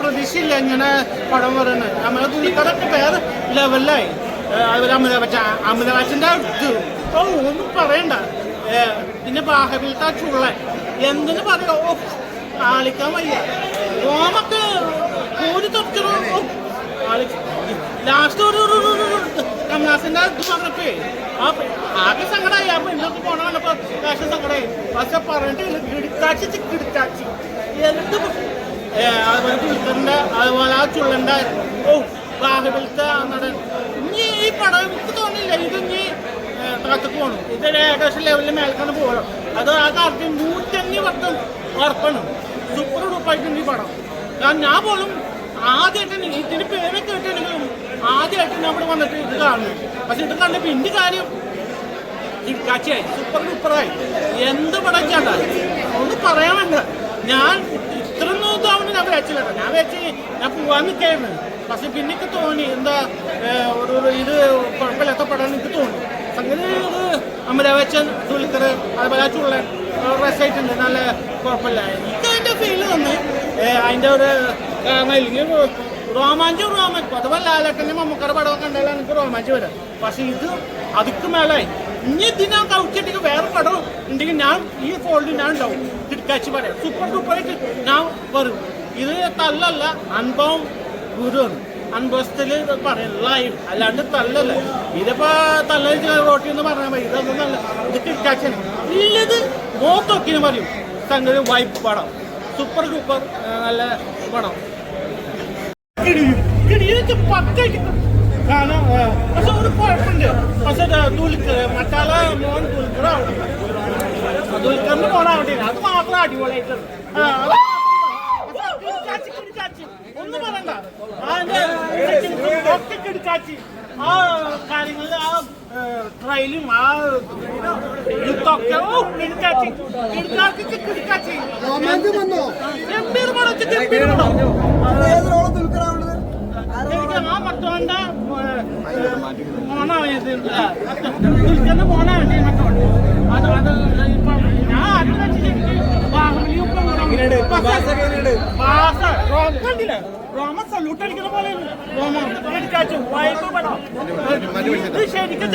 പ്രതീക്ഷയില്ല ഇങ്ങനെ പടം പറയുന്നത്. നമ്മളെ തുണിക്കടൊക്കെ വേറെ ലെവലിലായി അതുപോലെ അമിതാഭ് ബച്ചൻ അമിതാഭ് ബച്ചന്റെ ഇത് ഓ ഒന്നും പറയണ്ട. പിന്നെ ബാഹബിലത്തെ ചുള്ള എന്തിനു പറയോ? ആളിക്കാൻ വയ്യ. ഓമൊക്കെ കൂടി തൊറ്റോ ലാസ്റ്റ് ഒരു കമലാസിന്റെ ഇത് പറഞ്ഞപ്പേ ആ പെ- ആകെ സങ്കടമായി ആ പെണ്ണൊക്കെ പോണ കണ്ടപ്പോ കാശ് സങ്കടമായി പക്ഷെ പറഞ്ഞിട്ട് കിടക്കാച്ചി കിടക്കാച്ചി. എന്ത് അതുപോലെ അതുപോലെ ആ ചുള്ളന്റെ ഓ ബാഹുബലിത്തെ നടൻ ഇനി ഈ പടം എനിക്ക് തോന്നില്ല ഇത് ഇനി താത്തക്ക് പോകണം ഇത് ഏകദേശം ലെവലിൽ മേൽക്കാണ് പോകണം. അത് ആ കാലത്ത് നൂറ്റഞ്ഞ് വട്ടം ഉറപ്പാണ്. സൂപ്പർ ഡൂപ്പായിട്ടുണ്ട് ഈ പടം. ഞാൻ പോലും ആദ്യമായിട്ട് ഇതിന് കേട്ടില്ലെങ്കിലും ആദ്യമായിട്ട് നമ്മൾ വന്നിട്ട് ഇത് കാണുന്നു പക്ഷെ ഇത് കണ്ടപ്പോൾ ഇന്ത്യ കാര്യം കാച്ചിയായി സൂപ്പർ ഡൂപ്പറായി എന്ത് പടച്ചാണ്ട ഒന്നും പറയാൻ വേണ്ട. ഞാൻ ഇത്ര നോക്കാവുന്ന ഞാൻ വെച്ചില്ല. ഞാൻ വെച്ച് ഞാൻ പോവാൻ നിൽക്കായിരുന്നു പക്ഷെ പിന്നെ എനിക്ക് തോന്നി എന്താ ഒരു ഇത് കുഴപ്പമില്ലാത്ത പടം എനിക്ക് തോന്നി. സംഗതി ഇത് അമരാവ് ബച്ചൻ ദുൽഖർ അതുപോലെ ചുള്ളൻ രസമായിട്ടുണ്ട് നല്ല കുഴപ്പമില്ല. എനിക്ക് അതിന്റെ ഫീൽ തന്നെ. അതിന്റെ ഒരു കാരണം ഇല്ലെങ്കിൽ രോമാഞ്ചം രോമാഞ്ചം അതുപോലെ ലാലേട്ടന്റെ മമ്മൂക്കയുടെ പടമൊക്കെ കണ്ടാലും എനിക്ക് രോമാഞ്ചം വരാം. പക്ഷെ ഇത് അതിക്ക് മേലായി. ഇനി ഇതിനാ കൗച്ചട്ടിക്ക് വേറെ പടം ഉണ്ടെങ്കിൽ ഞാൻ ഈ ഫോൾഡിൽ ഞാൻ ഉണ്ടാവും. തിരിക്കാച്ചി പറയാം. സൂപ്പർ സൂപ്പറായിട്ട് ഞാൻ വരും. ഇത് തല്ലല്ല അനുഭവം ഗുരുവാണ്. അനുഭവത്തിൽ പറയും ലൈവ്. അല്ലാണ്ട് തല്ലല്ല. ഇതിപ്പോ തല്ല റോട്ടി എന്ന് പറഞ്ഞാൽ മതി. ഇതൊന്നും നല്ല ഇത് കിടക്കാച്ചാണ് ഇല്ലത് മോത്തൊക്കിന് പറയും. സംഗതി വൈപ്പ് പടം. സൂപ്പർ സൂപ്പർ നല്ല പടം. പക്ഷെ ഒരു പക്ഷെ മോൻ. ഒന്നും പറയണ്ട ആ ട്രയലും ആ യുദ്ധമൊക്കെ മോനാണ് ഇത് ദുൽഖറിന്റെ മോനാണ് ഈ അത് അത് ഇപ്പൊ ഞാൻ ആദ്യം വെച്ചിട്ട് റോമ സല്യൂട്ട് അടിക്കുന്ന പോലെ റോമ എടുക്കാച്ചു വൈബ് പടം ഇത് ശരിക്കും